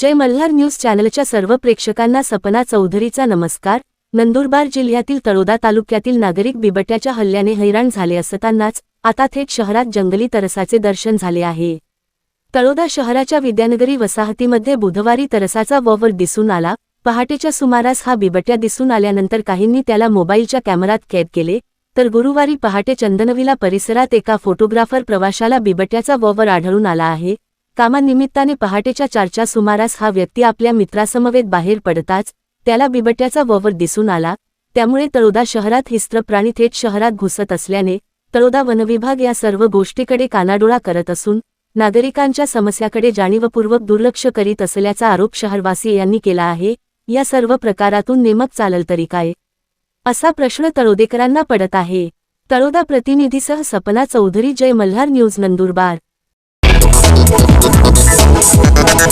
जय Malhar news चॅनलच्या सर्व प्रेक्षकांना सपना चौधरीचा नमस्कार. नंदुरबार जिल्ह्यातील तळोदा तालुक्यातील नागरिक बिबट्याच्या हल्ल्याने हैराण झाले असतानाच आता थेट शहरात जंगली तरसाचे दर्शन झाले आहे. तळोदा शहराच्या विद्यानगरी वसाहतीमध्ये बुधवारी तरसाचा ववर दिसून आला. पहाटेच्या सुमारास हा बिबट्या दिसून आल्यानंतर काहींनी त्याला मोबाईलच्या कॅमेरात कैद केले. तर गुरुवारी पहाटे चंदनविला परिसरात एका फोटोग्राफर प्रवाशाला बिबट्याचा ववर आढळून आला आहे. कामानिमित्ताने पहाटेच्या चारच्या सुमारास हा व्यक्ती आपल्या मित्रासमवेत बाहेर पडताच त्याला बिबट्याचा ववर दिसून आला. त्यामुळे तळोदा शहरात हिस्त्र प्राणी थेट शहरात घुसत असल्याने तळोदा वनविभाग या सर्व गोष्टीकडे कानाडोळा करत असून नागरिकांच्या समस्याकडे जाणीवपूर्वक दुर्लक्ष करीत असल्याचा आरोप शहरवासी यांनी केला आहे. या सर्व प्रकारातून नेमक चालल तरी काय? असा प्रश्न तळोदेकरांना पडत आहे. Taloda प्रतिनिधीसह Sapna Chaudhari Jai Malhar News Nandurbar. Thank you.